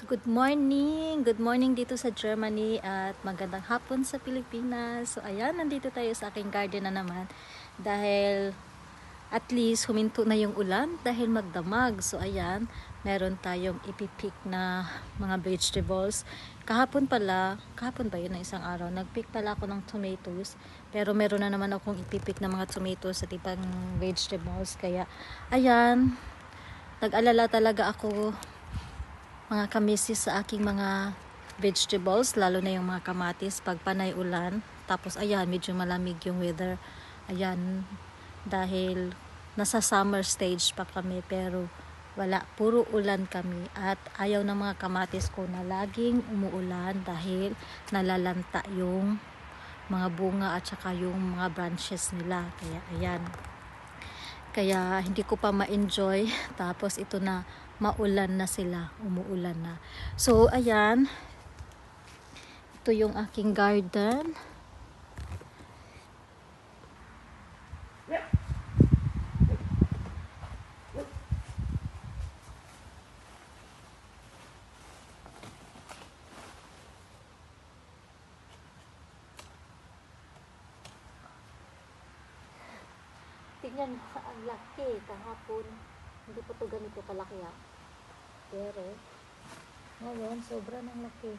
So good morning! Good morning dito sa Germany at magandang hapon sa Pilipinas. So ayan, nandito tayo sa aking garden na naman dahil at least huminto na yung ulan dahil magdamag. So ayan, meron tayong ipipik na mga vegetables. Kahapon pala, kahapon ba yun na isang araw, nagpick pala ako ng tomatoes. Pero meron na naman akong ipipik na mga tomatoes sa tipang vegetables. Kaya ayan, nag-alala talaga ako mga kamisis sa aking mga vegetables, lalo na yung mga kamatis pag panay ulan. Tapos ayan, medyo malamig yung weather. Ayan, dahil nasa summer stage pa kami pero wala, puro ulan kami at ayaw ng mga kamatis ko na laging umuulan dahil nalalanta yung mga bunga at saka yung mga branches nila. Kaya ayan, kaya hindi ko pa ma-enjoy. Tapos ito na, maulan na sila. Umuulan na. So, ayan. Ito yung aking garden. Tingnan sa ang laki kahapon. Hindi pa to ganito kalaki ah. Pero, ngayon, sobra ng laki.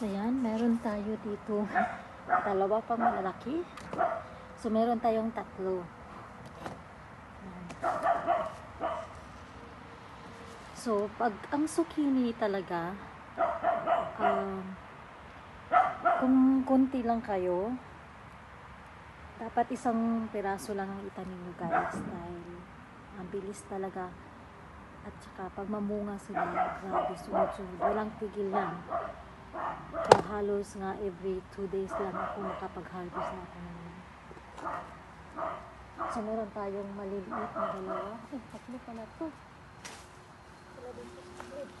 So meron tayo dito dalawa pang malalaki. So meron tayong tatlo. So pag ang zucchini talaga um, kung konti lang kayo dapat isang piraso lang ang itanim nyo guys dahil ang bilis talaga at saka pag mamunga sila grabe sunod-sunod walang tigil yan kaya halos nga every 2 days lang ako makapag-harvest na ako naman. So meron tayong maliliit na dalawa. Eh, tatlo pala to. Sila dito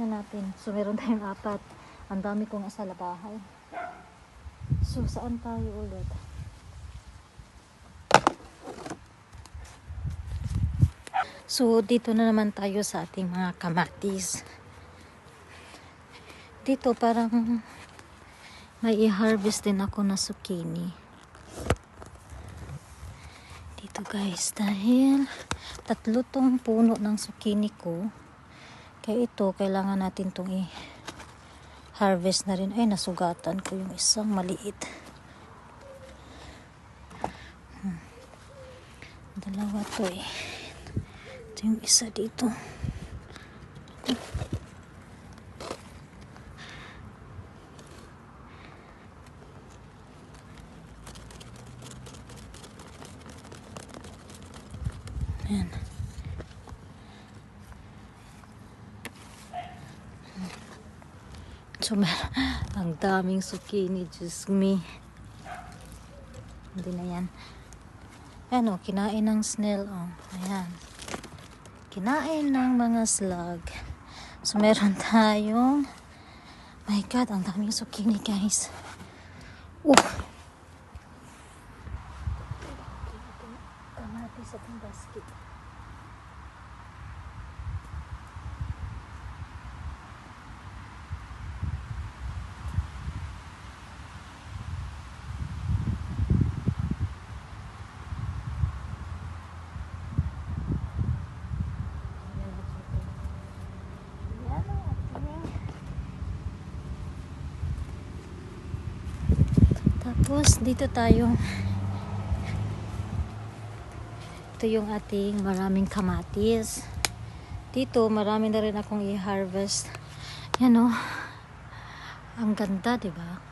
natin. So, meron tayong apat. Ang dami kong asala bahay. So, saan tayo ulit? So, dito na naman tayo sa ating mga kamatis. Dito parang may i-harvest din ako na zucchini. Dito guys, dahil tatlo tong puno ng zucchini ko. Kaya ito, kailangan natin itong i-harvest na rin. Ay, nasugatan ko yung isang maliit. Hmm. Dalawa to eh. Ito yung isa dito. Ayan. Mer- ang daming zucchini, just me. Hindi na yan. Ayan o, kinain ng snail o. Ayan. Kinain ng mga slug. So, meron tayong my God, ang daming zucchini, guys. Uh! Kamatis itong basket. Ayan, Tapos, dito tayo. Ito yung ating maraming kamatis. Dito, marami na rin akong i-harvest. Yan o. Ang ganda, di ba?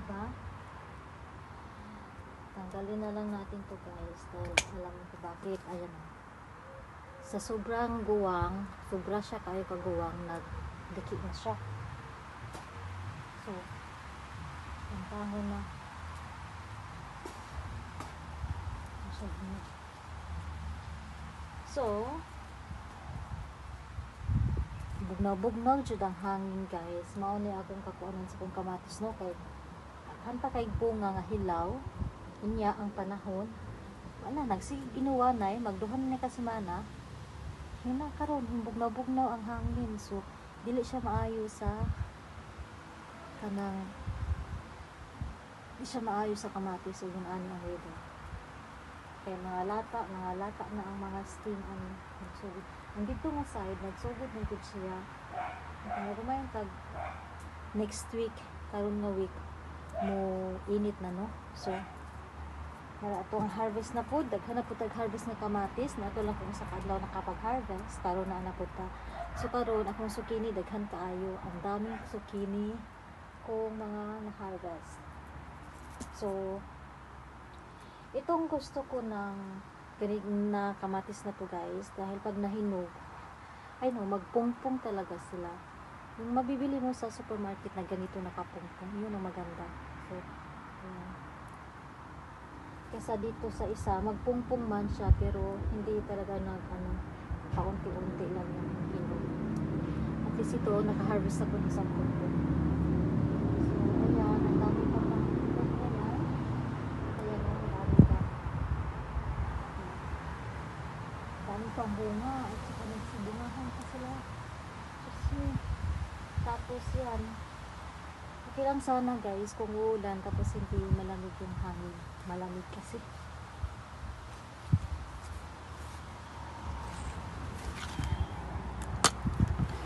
Diba? Tanggalin na lang natin to guys. Dahil alam ko bakit. Ayan o. Sa sobrang guwang, sobra siya kayo kaguwang, nagdikit na siya. So, ang. Masyado na. So, bugnaw-bugnaw jud ang hangin guys mao ni akong kakuanan sa kong kamatis no kay hanta kay bunga nga hilaw. Unya ang panahon. Wala nagsige ginuwa nay magduhan na ka semana. Hina karon bugnaw-bugnaw ang hangin. So dili siya maayo sa kanang di siya maayo sa kamatis o yung ani ang weather. Kaya mga lata mga lata na ang mga sting ang nagsugod. Ang dito nga side nagsugod na gud siya. Kumain tag next week karon nga week mo init na no so Nara atong harvest na po, daghan na po harvest na kamatis, na ato lang kung sa kadlaw nakapag-harvest, karon na na po ta. So karon akong zucchini daghan kaayo, ang daming zucchini kong mga na-harvest. So itong gusto ko ng ganig na kamatis na to guys, dahil pag nahinog, ay no, magpungpong talaga sila. Yung mabibili mo sa supermarket na ganito nakapungpong, yun ang maganda. So, yun. Kesa dito sa isa, magpungpong man siya, pero hindi talaga nag, ano, paunti-unti lang yung hinog. At least ito, naka-harvest ako ng isang pungpong. So, ayan, ang dami pa pa. Pang bunga, at saka nagsibungahan pa sila. Kasi, tapos yan, Okay lang sana guys kung uulan tapos hindi malamig yung hangin. Malamig kasi.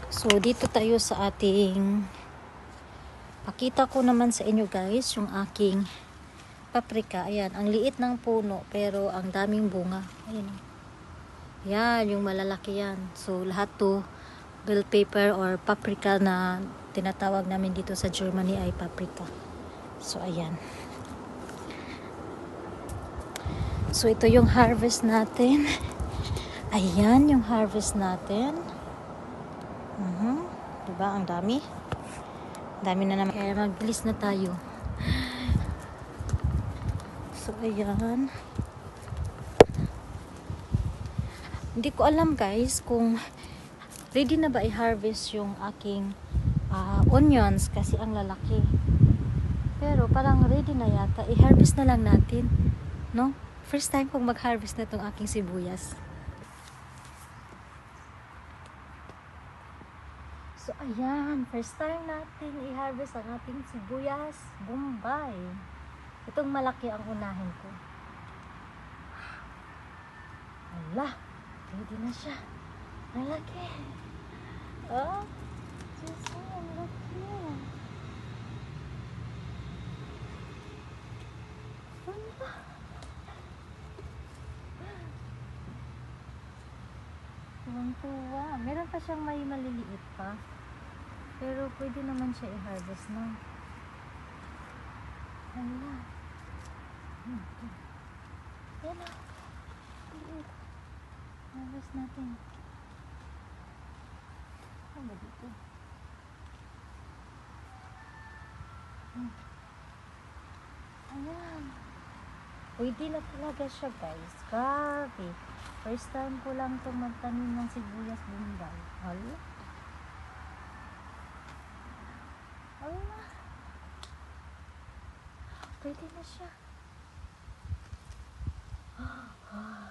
So dito tayo sa ating pakita ko naman sa inyo guys yung aking paprika. Ayan, ang liit ng puno pero ang daming bunga. Ayan. Yan, yung malalaki yan. So lahat to bell pepper or paprika na tinatawag namin dito sa Germany ay paprika. So, ayan. So, ito yung harvest natin. Ayan yung harvest natin. Mhm. Diba? Ang dami. Dami na naman. Kaya magbilis na tayo. So, ayan. Hindi ko alam guys kung ready na ba i-harvest yung aking ah, onions kasi ang lalaki. Pero parang ready na yata. I-harvest na lang natin. No? First time kong mag-harvest na itong aking sibuyas. So, ayan. First time natin i-harvest ang ating sibuyas. Bombay. Itong malaki ang unahin ko. Ala, ready na siya. Malaki. Oh, Diyos ko, ang laki. Ala. Tuwang-tuwa. Meron pa siyang may maliliit pa. Pero pwede naman siya i-harvest na. Hala. Hmm. Yan na. Liit. Harvest natin. Ano ba dito? Hmm. Ayan. Pwede na talaga siya guys. Grabe. First time ko lang itong magtanim ng sibuyas bombay. Hala. Hala. Pwede na siya. Wow.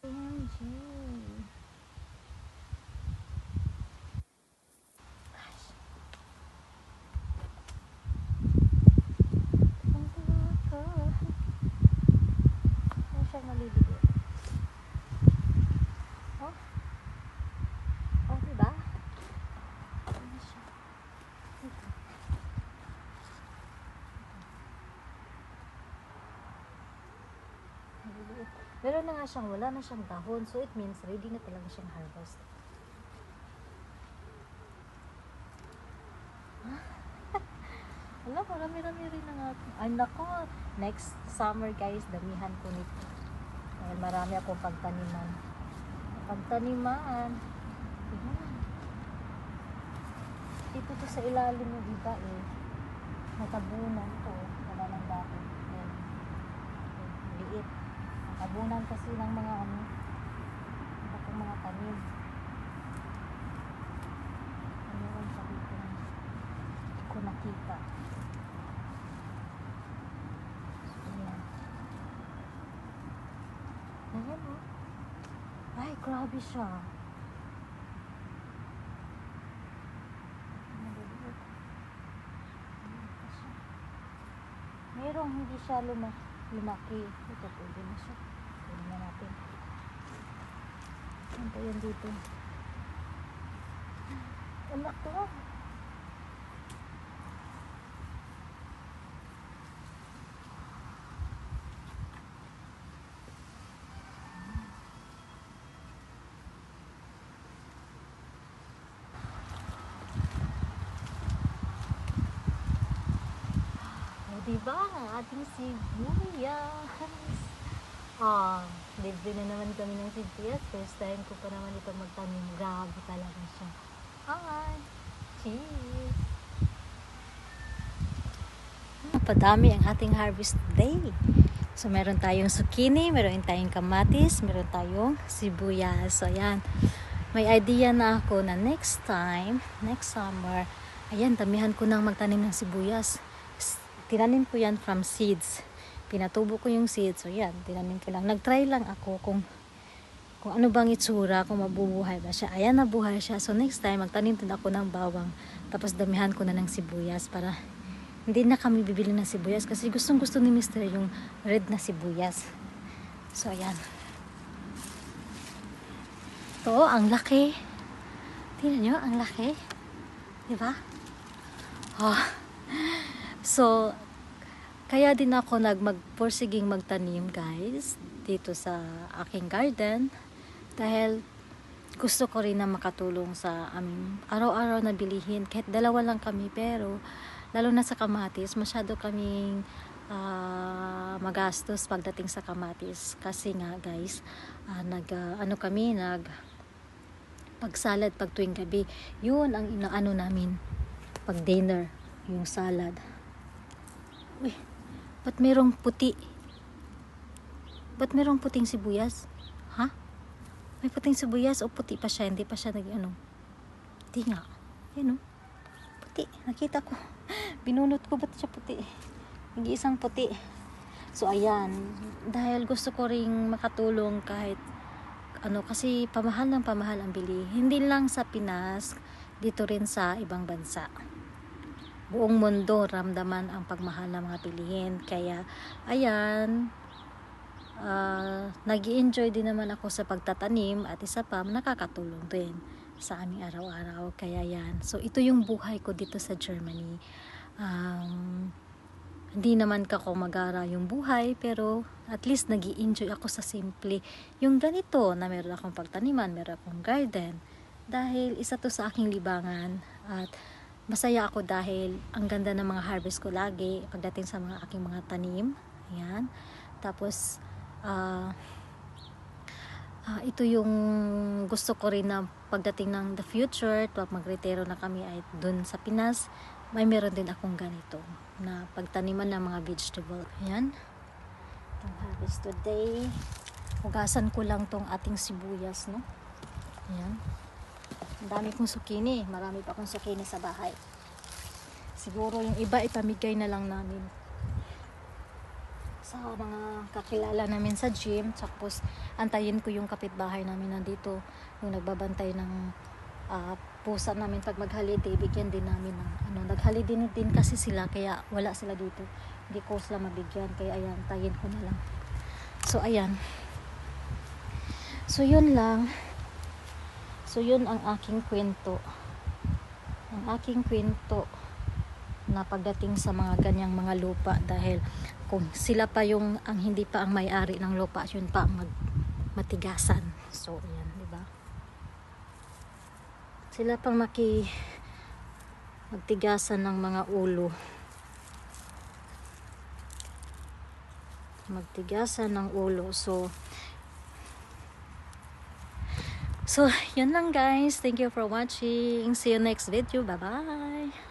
OMG. Gosh. Ang tuwa ko. Ano siya maliliit? Oh? Oh, diba? Ano siya? Ito. Maliliit. Meron na nga siyang, wala na siyang dahon. So, it means ready na talaga siyang harvest. Wala, marami-rami rin na nga. Ay, nako. Next summer, guys, damihan ko nito. Dahil marami akong pagtaniman. Pagtaniman. Ayan. Dito to sa ilalim ng iba eh. Natabunan to. Wala ng. Ayan. Ayan, Liit. Tabunan kasi ng mga ano, ng mga tanim. Meron sa dito. Hindi ko nakita. Ayan. Ayan oh. Ay, grabe siya. Merong hindi siya luma lumaki. Ito, pwede na siya. Pwede na natin. Ano pa yan dito? Anak to. O, diba? Ang ating sibuyas. Ah, libre na naman kami ng sibuyas. First time ko pa naman ito magtanim. Grabe talaga siya. Hi! Cheese! Padami ang ating harvest day. So, meron tayong zucchini, meron tayong kamatis, meron tayong sibuyas. So, ayan. May idea na ako na next time, next summer, ayan, damihan ko nang magtanim ng sibuyas. Tinanim ko yan from seeds. Pinatubo ko yung seeds. So, yan, tinanim ko lang. Nag-try lang ako kung kung ano bang itsura, kung mabubuhay ba siya. Ayan, nabuhay siya. So, next time, magtanim din ako ng bawang. Tapos, damihan ko na ng sibuyas para hindi na kami bibili ng sibuyas kasi gustong gusto ni Mr. yung red na sibuyas. So, ayan. Ito, ang laki. Tingnan nyo, ang laki. Diba? Oh. So, kaya din ako nagmagpursiging magtanim, guys, dito sa aking garden. Dahil gusto ko rin na makatulong sa aming araw-araw na bilihin. Kahit dalawa lang kami, pero lalo na sa kamatis, masyado kaming ah, magastos pagdating sa kamatis. Kasi nga, guys, ah, nag, ah, ano kami, nag pagsalad pag tuwing gabi. Yun ang inaano namin pag dinner, yung salad. Uy, ba't merong puti? Ba't merong puting sibuyas? Ha? May puting sibuyas o puti pa siya? Hindi pa siya nag ano? Hindi nga. Yan o. Puti. Nakita ko. Binunot ko ba't siya puti? Nag-iisang puti. So ayan, dahil gusto ko ring makatulong kahit ano kasi pamahal ng pamahal ang bili. Hindi lang sa Pinas, dito rin sa ibang bansa. Buong mundo ramdaman ang pagmahal ng mga bilihin. Kaya ayan, uh, nag enjoy din naman ako sa pagtatanim at isa pa nakakatulong din sa aming araw-araw. Kaya yan. So ito yung buhay ko dito sa Germany. Um, hindi naman kako magara yung buhay pero at least nag enjoy ako sa simple yung ganito na meron akong pagtaniman meron akong garden dahil isa to sa aking libangan at masaya ako dahil ang ganda ng mga harvest ko lagi pagdating sa mga aking mga tanim ayan tapos ah ah, ito yung gusto ko rin na pagdating ng the future pag magretiro na kami ay dun sa Pinas may meron din akong ganito na pagtaniman ng mga vegetable. Ayan. Itong harvest today. Hugasan ko lang tong ating sibuyas, no? Ayan. Ang dami kong zucchini. Marami pa akong zucchini sa bahay. Siguro yung iba ipamigay na lang namin sa mga kakilala namin sa gym. Tapos antayin ko yung kapitbahay namin nandito. Yung nagbabantay ng ah, pusa namin pag mag-holiday, bigyan din namin ng ano, nag-holiday din, kasi sila kaya wala sila dito. Hindi ko sila mabigyan kaya ayan, tayin ko na lang. So ayan. So yun lang. So yun ang aking kwento. Ang aking kwento na pagdating sa mga ganyang mga lupa dahil kung sila pa yung ang hindi pa ang may-ari ng lupa, yun pa ang mag, matigasan. So ayan, di ba? sila pang maki magtigasan ng mga ulo magtigasan ng ulo so so yun lang guys. Thank you for watching. See you next video. Bye bye